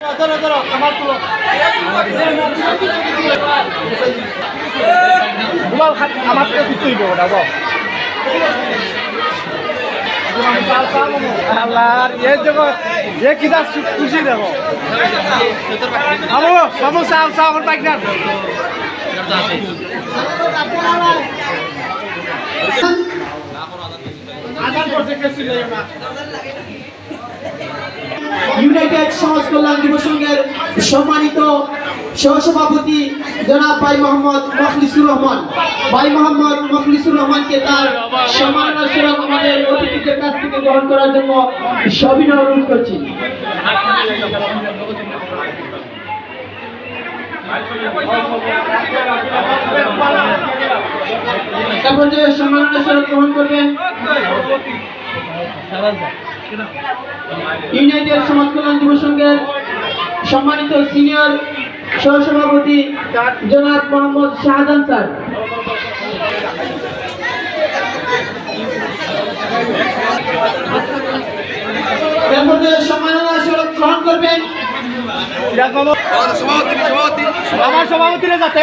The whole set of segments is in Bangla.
তো দিতেই গো আল্লাহর এ জগৎ এ কিনা খুশি দেবো বাবু বাবু চাল চাল আমার বাইক না আজান ইউনাইটেড সমাজ কল্যাণ যুব সংঘের সম্মানিত সহসভাপতি জনাব ভাই মোহাম্মদ মখলিসুর রহমান। ভাই মোহাম্মদ মখলিসুর রহমানকে তার সম্মাননা স্বরূপ আমাদের অতিথিদের কাছ থেকে গ্রহণ করার জন্য সবিনয় অনুরোধ করছি। সম্মাননা স্বরূপ গ্রহণ করবেন ইউনাইটেড সমাজ কল্যাণ যুব সংঘের সম্মানিত সিনিয়র সহসভাপতি জনাব মোহাম্মদ শাহজাহান স্যার। সম্মাননা স্বরূপ গ্রহণ করবেন। আমার যাতে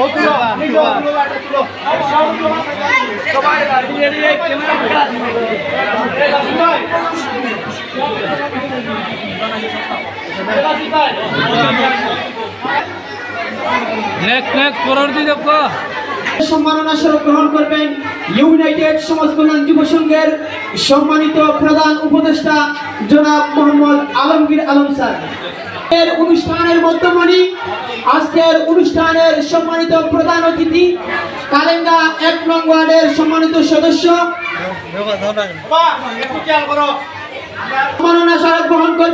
ও তুলো, সম্মাননা স্বরূপ গ্রহণ করবেন ইউনাইটেড সমাজ কল্যাণ যুব সংঘের সম্মানিত প্রধান উপদেষ্টা জনাব মোহাম্মদ আলমগীর আলম স্যার। এর অনুষ্ঠানের মধ্যমণি, আজকের অনুষ্ঠানের সম্মানিত প্রধান অতিথি, কালেঙ্গা এক নং ওয়ার্ডের সম্মানিত সদস্য। সম্মাননা স্মারক গ্রহণ করবেন